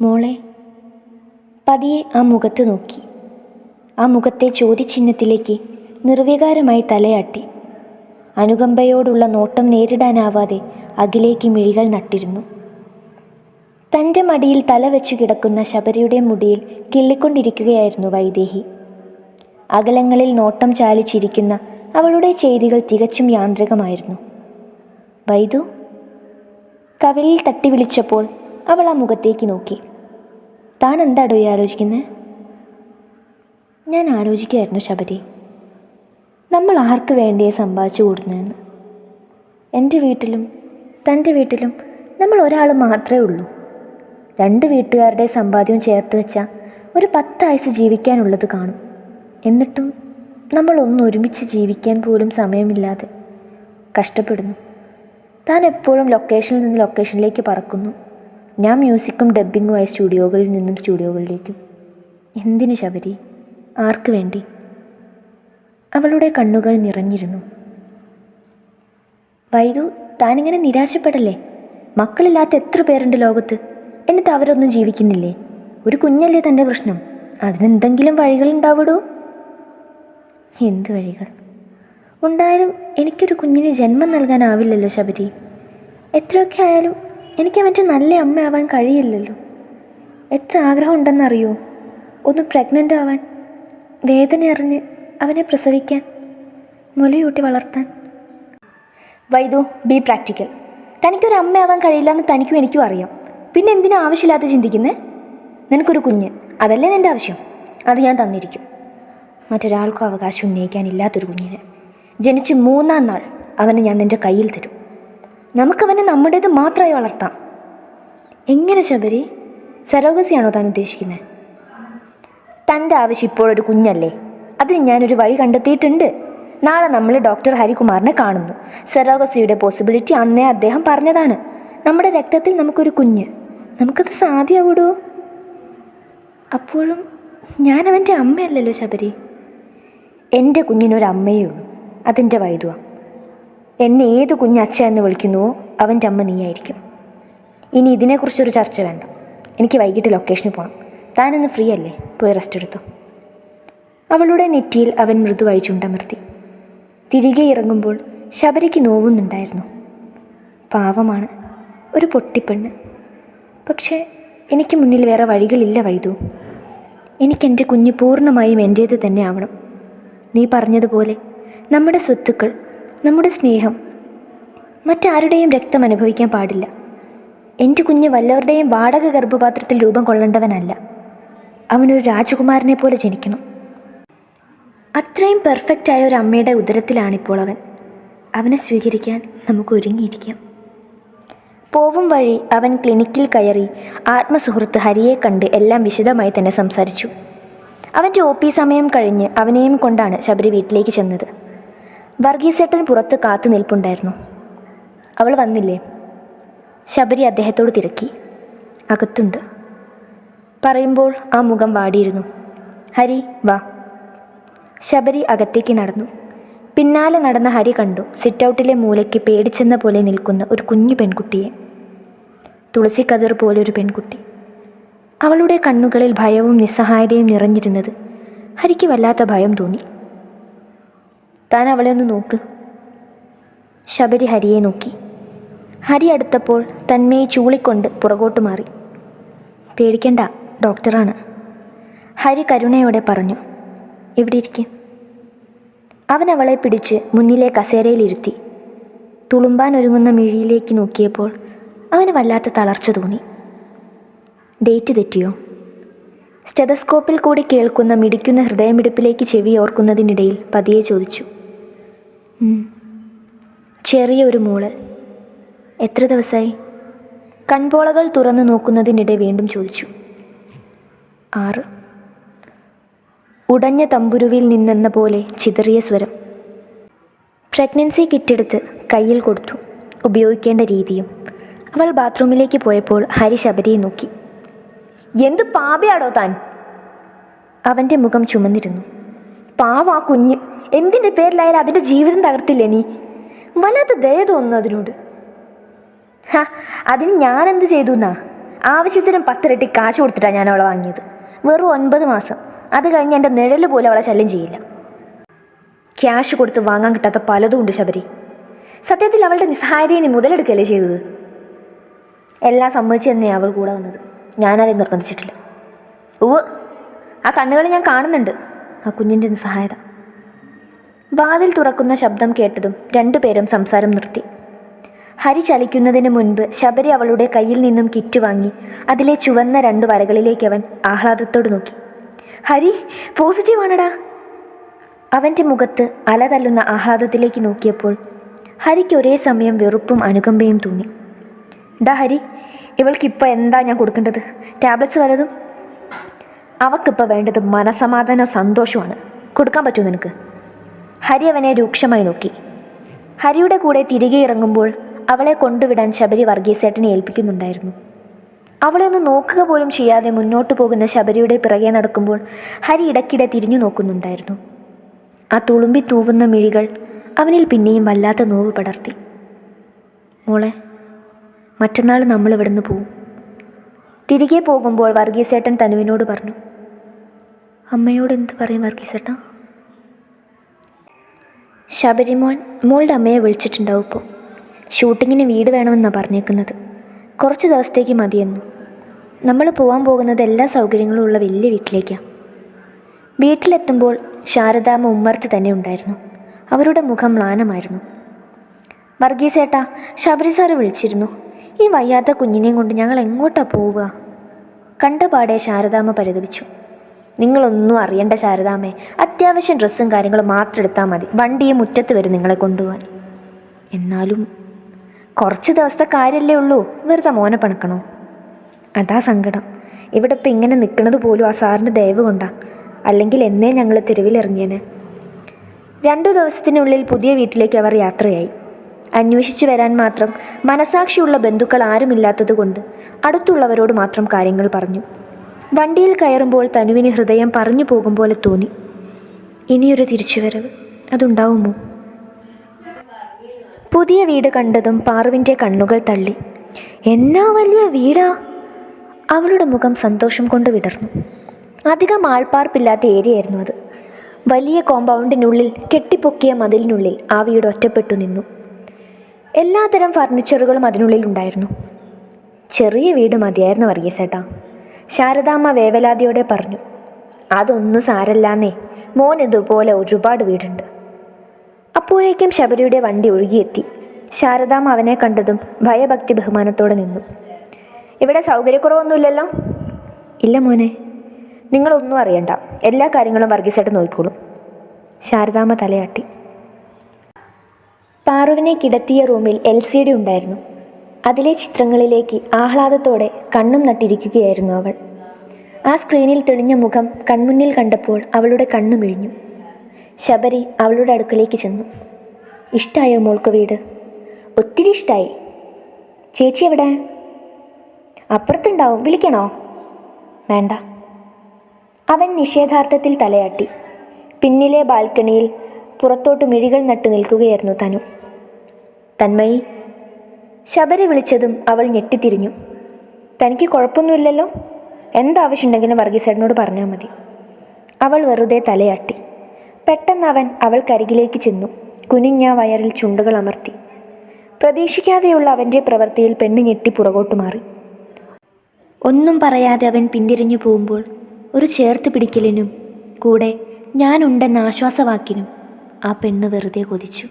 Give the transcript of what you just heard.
മോളെ പതിയെ ആ മുഖത്ത് നോക്കി. ആ മുഖത്തെ ചോദ്യചിഹ്നത്തിലേക്ക് നിർവികാരമായി തലയാട്ടി. അനുകമ്പയോടുള്ള നോട്ടം നേരിടാനാവാതെ അകിലേക്ക് മിഴികൾ നട്ടിരുന്നു. തന്റെ മടിയിൽ തല വെച്ചു കിടക്കുന്ന ശബരിയുടെ മുടിയിൽ കിള്ളിക്കൊണ്ടിരിക്കുകയായിരുന്നു വൈദേഹി. അകലങ്ങളിൽ നോട്ടം ചാലിച്ചിരിക്കുന്ന അവളുടെ ചെയ്തികൾ തികച്ചും യാന്ത്രികമായിരുന്നു. വൈദു കവിളിൽ തട്ടി വിളിച്ചപ്പോൾ അവൾ ആ മുഖത്തേക്ക് നോക്കി. താൻ എന്താടോ ഈ ആലോചിക്കുന്നത് ഞാൻ ആലോചിക്കുകയായിരുന്നു ശബരി. നമ്മൾ ആർക്ക് വേണ്ടിയേ സമ്പാദിച്ചു കൂടുന്നതെന്ന് എന്റെ വീട്ടിലും തന്റെ വീട്ടിലും നമ്മൾ ഒരാൾ മാത്രമേ ഉള്ളൂ. രണ്ട് വീട്ടുകാരുടെ സമ്പാദ്യവും ചേർത്ത് വെച്ചാൽ ഒരു പത്തായുസ് ജീവിക്കാനുള്ളത് കാണും. എന്നിട്ടും നമ്മൾ ഒന്ന് ഒരുമിച്ച് ജീവിക്കാൻ പോലും സമയമില്ലാതെ കഷ്ടപ്പെടുന്നു. താൻ എപ്പോഴും ലൊക്കേഷനിൽ നിന്ന് ലൊക്കേഷനിലേക്ക് പറക്കുന്നു. ഞാൻ മ്യൂസിക്കും ഡബ്ബിങ്ങുമായി സ്റ്റുഡിയോകളിൽ നിന്നും സ്റ്റുഡിയോകളിലേക്കും. എന്തിനു ശബരി? ആർക്ക് വേണ്ടി? അവളുടെ കണ്ണുകൾ നിറഞ്ഞിരുന്നു. വൈദു താനിങ്ങനെ നിരാശപ്പെടല്ലേ? മക്കളില്ലാത്ത എത്ര പേരുണ്ട് ലോകത്ത്? എന്നിട്ട് അവരൊന്നും ജീവിക്കുന്നില്ലേ? ഒരു കുഞ്ഞല്ലേ തന്റെ പ്രശ്നം. അതിനെന്തെങ്കിലും വഴികളുണ്ടാവിടൂ എന്ത് വഴികൾ? ഉണ്ടായാലും എനിക്കൊരു കുഞ്ഞിന് ജന്മം നൽകാനാവില്ലല്ലോ ശബരി. എത്രയൊക്കെ ആയാലും എനിക്ക് അവന്റെ നല്ല അമ്മയാവാൻ കഴിയില്ലല്ലോ. എത്ര ആഗ്രഹം ഉണ്ടെന്നറിയോ ഒന്ന് പ്രഗ്നന്റ് ആവാൻ വേദന അറിഞ്ഞ് അവനെ പ്രസവിക്കാൻ മുലയൂട്ടി വളർത്താൻ. Vaidu be practical. തനിക്കൊരു അമ്മയാവാൻ കഴിയില്ല എന്ന് തനിക്കും എനിക്കും അറിയാം. പിന്നെ എന്തിനാ ആവശ്യമില്ലാതെ ചിന്തിക്കുന്നേ? നിനക്കൊരു കുഞ്ഞ്. അതല്ലേ നിന്റെ ആവശ്യം? അത് ഞാൻ തന്നിരിക്കും. മറ്റൊരാൾക്കും അവകാശം ഉന്നയിക്കാനില്ലാത്തൊരു കുഞ്ഞിന്. ജനിച്ച് മൂന്നാം നാൾ അവനെ ഞാൻ നിന്റെ കയ്യിൽ തരും. നമുക്കവനെ നമ്മുടേത് മാത്രമായി വളർത്താം. എങ്ങനെ ശബരി? സരോഗസിയാണോ താൻ ഉദ്ദേശിക്കുന്നത് തന്റെ ആവശ്യം ഇപ്പോഴൊരു കുഞ്ഞല്ലേ? അതിന് ഞാനൊരു വഴി കണ്ടെത്തിയിട്ടുണ്ട്. നാളെ നമ്മൾ ഡോക്ടർ ഹരികുമാറിനെ കാണുന്നു. സെറോഗസിയുടെ പോസിബിലിറ്റി അന്നേ അദ്ദേഹം പറഞ്ഞതാണ്. നമ്മുടെ രക്തത്തിൽ നമുക്കൊരു കുഞ്ഞ്. നമുക്കത് സാധ്യമാവിടോ അപ്പോഴും ഞാൻ അവന്റെ അമ്മയല്ലല്ലോ ശബരി. എന്റെ കുഞ്ഞിനൊരു അമ്മയേ ഉള്ളൂ. അതിന്റെ വൈദ്യുവ എന്നെ ഏത് കുഞ്ഞച്ഛ എന്ന് വിളിക്കുന്നുവോ അവന്റെ അമ്മ നീയായിരിക്കും. ഇനി ഇതിനെക്കുറിച്ചൊരു ചർച്ച വേണ്ട. എനിക്ക് വൈകിട്ട് ലൊക്കേഷനിൽ പോകണം താനൊന്ന് ഫ്രീ അല്ലേ? പോയി റെസ്റ്റ് എടുത്തു. അവളുടെ നെറ്റിയിൽ അവൻ മൃദുവായി ചുണ്ടമർത്തി. തിരികെ ഇറങ്ങുമ്പോൾ ശബരിക്ക് നോവുന്നുണ്ടായിരുന്നു. പാവമാണ്. ഒരു പൊട്ടിപ്പെണ്ണ്. പക്ഷേ എനിക്ക് മുന്നിൽ വേറെ വഴികളില്ല വൈദു. എനിക്കെന്റെ കുഞ്ഞ് പൂർണമായും എന്റേത് തന്നെ ആവണം. നീ പറഞ്ഞതുപോലെ നമ്മുടെ സ്വത്തുക്കൾ നമ്മുടെ സ്നേഹം മറ്റാരുടെയും രക്തം അനുഭവിക്കാൻ പാടില്ല. എന്റെ കുഞ്ഞ് വല്ലവരുടെയും വാടക ഗർഭപാത്രത്തിൽ രൂപം കൊള്ളേണ്ടവനല്ല. അവനൊരു രാജകുമാരനെ പോലെ ജനിക്കണം. അത്രയും പെർഫെക്റ്റ് ആയ ഒരു അമ്മയുടെ ഉദരത്തിലാണിപ്പോൾ അവൻ. അവനെ സ്വീകരിക്കാൻ നമുക്ക് ഒരുങ്ങിയിരിക്കാം. പോവും വഴി അവൻ ക്ലിനിക്കിൽ കയറി ആത്മസുഹൃത്ത് ഹരിയെ കണ്ട് എല്ലാം വിശദമായി തന്നെ സംസാരിച്ചു. അവന്റെ ഒ സമയം കഴിഞ്ഞ് അവനെയും കൊണ്ടാണ് ശബരി വീട്ടിലേക്ക് ചെന്നത്. വർഗീസേട്ടൻ പുറത്ത് കാത്തു നിൽപ്പുണ്ടായിരുന്നു. അവൾ വന്നില്ലേ? ശബരി അദ്ദേഹത്തോട് തിരക്കി. അകത്തുണ്ട്. പറയുമ്പോൾ ആ മുഖം വാടിയിരുന്നു. ഹരി വാ. ശബരി അകത്തേക്ക് നടന്നു. പിന്നാലെ നടന്ന ഹരി കണ്ടു സിറ്റൗട്ടിലെ മൂലയ്ക്ക് പേടിച്ചെന്ന പോലെ നിൽക്കുന്ന ഒരു കുഞ്ഞു പെൺകുട്ടിയെ. തുളസി പോലെ ഒരു പെൺകുട്ടി. അവളുടെ കണ്ണുകളിൽ ഭയവും നിസ്സഹായതയും നിറഞ്ഞിരുന്നത് ഹരിക്ക് വല്ലാത്ത ഭയം തോന്നി. താൻ അവളെ ഒന്ന് നോക്ക്. ശബരി ഹരിയെ നോക്കി. ഹരി അടുത്തപ്പോൾ തന്മയെ ചൂളിക്കൊണ്ട് പുറകോട്ട് മാറി. പേടിക്കണ്ട ഡോക്ടറാണ്. ഹരി കരുണയോടെ പറഞ്ഞു ഇവിടെ ഇരിക്കും? അവൻ അവളെ പിടിച്ച് മുന്നിലെ കസേരയിലിരുത്തി. തുളുമ്പാൻ ഒരുങ്ങുന്ന മിഴിയിലേക്ക് നോക്കിയപ്പോൾ അവന് വല്ലാത്ത തളർച്ച തോന്നി. ഡേറ്റ് തെറ്റിയോ? സ്റ്റെതസ്കോപ്പിൽ കൂടി കേൾക്കുന്ന മിടിക്കുന്ന ഹൃദയമിടിപ്പിലേക്ക് ചെവി ഓർക്കുന്നതിനിടയിൽ പതിയെ ചോദിച്ചു. "ഉം." ചെറിയ മൂളൽ. എത്ര ദിവസമായി കൺപോളകൾ തുറന്നു നോക്കുന്നതിനിടെ വീണ്ടും ചോദിച്ചു. ആറ്. ഉടഞ്ഞ തമ്പുരുവിൽ നിന്നെന്ന പോലെ ചിതറിയ സ്വരം. പ്രഗ്നൻസി കിറ്റെടുത്ത് കയ്യിൽ കൊടുത്തു. ഉപയോഗിക്കേണ്ട രീതിയും. അവൾ ബാത്റൂമിലേക്ക് പോയപ്പോൾ ഹരി ശബരിയെ നോക്കി. എന്ത് പാപയാടോ താൻ? അവന്റെ മുഖം ചുമന്നിരുന്നു. പാവ ആ കുഞ്ഞ്. എന്തിന്റെ പേരിലായാലും അതിന്റെ ജീവിതം തകർത്തില്ലേ നീ? വല്ലാത്ത ദയ തോന്നുന്നു അതിനോട്. ഹാ അതിന് എന്ത് ചെയ്തു എന്നാ ആവശ്യത്തിനും പത്തിരട്ടി കാശ് കൊടുത്തിട്ടാണ് ഞാൻ അവളെ വാങ്ങിയത്. വെറും ഒൻപത് മാസം. അത് കഴിഞ്ഞ് എന്റെ നിഴൽ പോലും അവളെ ശല്യം ചെയ്യില്ല. ക്യാഷ് കൊടുത്ത് വാങ്ങാൻ കിട്ടാത്ത പലതും ഉണ്ട് ശബരി. സത്യത്തിൽ അവളുടെ നിസ്സഹായതയെ നീ മുതലെടുക്കുകയല്ലേ ചെയ്തത്? എല്ലാം സമ്മതിച്ച് തന്നെയാണ് അവൾ കൂടെ വന്നത്. ഞാനാരെയും നിർബന്ധിച്ചിട്ടില്ല. ഓ ആ കണ്ണുകൾ ഞാൻ കാണുന്നുണ്ട്. ആ കുഞ്ഞിന്റെ നിസ്സഹായത. വാതിൽ തുറക്കുന്ന ശബ്ദം കേട്ടതും രണ്ടുപേരും സംസാരം നിർത്തി. ഹരി ചലിക്കുന്നതിന് മുൻപ് ശബരി അവളുടെ കയ്യിൽ നിന്നും കിറ്റ് വാങ്ങി അതിലെ ചുവന്ന രണ്ടു വരകളിലേക്ക് അവൻ ആഹ്ലാദത്തോട് നോക്കി. ഹരി പോസിറ്റീവ് ആണടാ. അവന്റെ മുഖത്ത് അലതല്ലുന്ന ആഹ്ലാദത്തിലേക്ക് നോക്കിയപ്പോൾ ഹരിക്ക് ഒരേ സമയം വെറുപ്പും അനുകമ്പയും തോന്നി. ഡാ ഹരി ഇവൾക്കിപ്പോൾ എന്താ ഞാൻ കൊടുക്കേണ്ടത്? ടാബ്ലറ്റ്സ് വലതും അവക്കിപ്പോൾ വേണ്ടത് മനസമാധാനവും സന്തോഷമാണ് കൊടുക്കാൻ പറ്റുമോ നിനക്ക്? ഹരി അവനെ രൂക്ഷമായി നോക്കി. ഹരിയുടെ കൂടെ തിരികെ ഇറങ്ങുമ്പോൾ അവളെ കൊണ്ടുവിടാൻ ശബരി വർഗീസേട്ടനെ ഏൽപ്പിക്കുന്നുണ്ടായിരുന്നു. അവളെ ഒന്ന് നോക്കുക പോലും ചെയ്യാതെ മുന്നോട്ട് പോകുന്ന ശബരിയുടെ പിറകെ നടക്കുമ്പോൾ ഹരി ഇടയ്ക്കിടെ തിരിഞ്ഞു നോക്കുന്നുണ്ടായിരുന്നു. ആ തുളുമ്പി തൂവുന്ന മിഴികൾ അവനിൽ പിന്നെയും വല്ലാത്ത നോവ് പടർത്തി. മോളെ മറ്റന്നാൾ നമ്മൾ ഇവിടുന്ന് പോവും. തിരികെ പോകുമ്പോൾ വർഗീസേട്ടൻ തനുവിനോട് പറഞ്ഞു. അമ്മയോട് എന്ത് പറയും വർഗീസേട്ടാ? ശബരിമോൻ മോളുടെ അമ്മയെ വിളിച്ചിട്ടുണ്ടാവും ഇപ്പോൾ ഷൂട്ടിങ്ങിന് വീട് വേണമെന്നാണ് പറഞ്ഞേക്കുന്നത്. കുറച്ച് ദിവസത്തേക്ക് മതിയെന്നു. നമ്മൾ പോകാൻ പോകുന്നത് എല്ലാ സൗകര്യങ്ങളും ഉള്ള വലിയ വീട്ടിലേക്കാണ് വീട്ടിലെത്തുമ്പോൾ ശാരദാമ്മ ഉമ്മർത്ത് തന്നെ ഉണ്ടായിരുന്നു. അവരുടെ മുഖം മ്ലാനമായിരുന്നു. വർഗീസേട്ടാ ശബരി വിളിച്ചിരുന്നു. ഈ വയ്യാത്ത കുഞ്ഞിനെയും കൊണ്ട് ഞങ്ങൾ എങ്ങോട്ടാണ് പോവുക? കണ്ടപാടെ ശാരദാമ്മ പരിതപിച്ചു. നിങ്ങളൊന്നും അറിയണ്ട ശാരദാമ്മേ. അത്യാവശ്യം ഡ്രസ്സും കാര്യങ്ങളും മാത്രം എടുത്താൽ മതി. വണ്ടിയെ മുറ്റത്ത് വരും നിങ്ങളെ കൊണ്ടുപോകാൻ. എന്നാലും കുറച്ച് ദിവസത്തെ കാര്യമല്ലേ ഉള്ളൂ. വെറുതെ മോനെ പണക്കണോ? അതാ സങ്കടം. ഇവിടെ ഇപ്പം ഇങ്ങനെ നിൽക്കുന്നത് പോലും ആ സാറിന്റെ ദയവ് കൊണ്ടാ. അല്ലെങ്കിൽ എന്നേ ഞങ്ങൾ തെരുവിലിറങ്ങിയനെ. രണ്ടു ദിവസത്തിനുള്ളിൽ പുതിയ വീട്ടിലേക്ക് അവർ യാത്രയായി. അന്വേഷിച്ചു വരാൻ മാത്രം മനസാക്ഷിയുള്ള ബന്ധുക്കൾ ആരുമില്ലാത്തതുകൊണ്ട് അടുത്തുള്ളവരോട് മാത്രം കാര്യങ്ങൾ പറഞ്ഞു. വണ്ടിയിൽ കയറുമ്പോൾ തനുവിന് ഹൃദയം പറഞ്ഞു പോകും പോലെ തോന്നി. ഇനിയൊരു തിരിച്ചുവരവ്. അതുണ്ടാവുമോ? പുതിയ വീട് കണ്ടതും പാറുവിന്റെ കണ്ണുകൾ തള്ളി. എന്നാ വലിയ വീടാ? അവളുടെ മുഖം സന്തോഷം കൊണ്ട് വിടർന്നു. അധികം ആൾപ്പാർപ്പില്ലാത്ത ഏരിയയായിരുന്നു അത്. വലിയ കോമ്പൗണ്ടിനുള്ളിൽ കെട്ടിപ്പൊക്കിയ മതിലിനുള്ളിൽ ആ വീട് ഒറ്റപ്പെട്ടു നിന്നു. എല്ലാത്തരം ഫർണിച്ചറുകളും അതിനുള്ളിൽ ഉണ്ടായിരുന്നു. ചെറിയ വീട് മതിയായിരുന്നു വർഗീസേട്ടാ. ശാരദാമ്മ വേവലാതിയോടെ പറഞ്ഞു അതൊന്നും സാരല്ലാന്നേ. മോൻ ഇതുപോലെ ഒരുപാട് വീടുണ്ട്. അപ്പോഴേക്കും ശബരിയുടെ വണ്ടി ഒഴുകിയെത്തി. ശാരദാമ്മ അവനെ കണ്ടതും ഭയഭക്തി ബഹുമാനത്തോടെ നിന്നു. ഇവിടെ സൗകര്യക്കുറവൊന്നുമില്ലല്ലോ? ഇല്ല മോനെ. നിങ്ങളൊന്നും അറിയണ്ട. എല്ലാ കാര്യങ്ങളും വർഗീസായിട്ട് നോക്കിക്കോളും. ശാരദാമ്മ തലയാട്ടി. പാറുവിനെ കിടത്തിയ റൂമിൽ എൽ സി ഡി ഉണ്ടായിരുന്നു. അതിലെ ചിത്രങ്ങളിലേക്ക് ആഹ്ലാദത്തോടെ കണ്ണും നട്ടിരിക്കുകയായിരുന്നു അവൾ. ആ സ്ക്രീനിൽ തെളിഞ്ഞ മുഖം കൺമുന്നിൽ കണ്ടപ്പോൾ അവളുടെ കണ്ണു മിഴിഞ്ഞു ശബരി അവളുടെ അടുക്കലേക്ക് ചെന്നു. ഇഷ്ടായോ മോൾക്ക് വീട്? ഒത്തിരി ഇഷ്ടായി. ചേച്ചി എവിടെ? അപ്പുറത്തുണ്ടാവും. വിളിക്കണോ? വേണ്ട. അവൻ നിഷേധാർത്ഥത്തിൽ തലയാട്ടി. പിന്നിലെ ബാൽക്കണിയിൽ പുറത്തോട്ട് മിഴികൾ നട്ടു നിൽക്കുകയായിരുന്നു തനു. തന്മയി ശബരി വിളിച്ചതും അവൾ ഞെട്ടിത്തിരിഞ്ഞു. തനിക്ക് കുഴപ്പമൊന്നുമില്ലല്ലോ? എന്താവശ്യമുണ്ടെങ്കിലും വർഗീസേട്ടനോട് പറഞ്ഞാൽ മതി. അവൾ വെറുതെ തലയാട്ടി. പെട്ടെന്ന് അവൻ അവൾക്കരികിലേക്ക് ചെന്നു. കുനിഞ്ഞ വയറിൽ ചുണ്ടുകൾ അമർത്തി. പ്രതീക്ഷിക്കാതെയുള്ള അവന്റെ പ്രവൃത്തിയിൽ പെണ്ണ് ഞെട്ടി പുറകോട്ട് മാറി. ഒന്നും പറയാതെ അവൻ പിന്തിരിഞ്ഞു പോകുമ്പോൾ ഒരു ചേർത്ത് പിടിക്കലിനും കൂടെ ഞാനുണ്ടെന്ന ആശ്വാസവാക്കിനും ആ പെണ്ണ് വെറുതെ കൊതിച്ചു.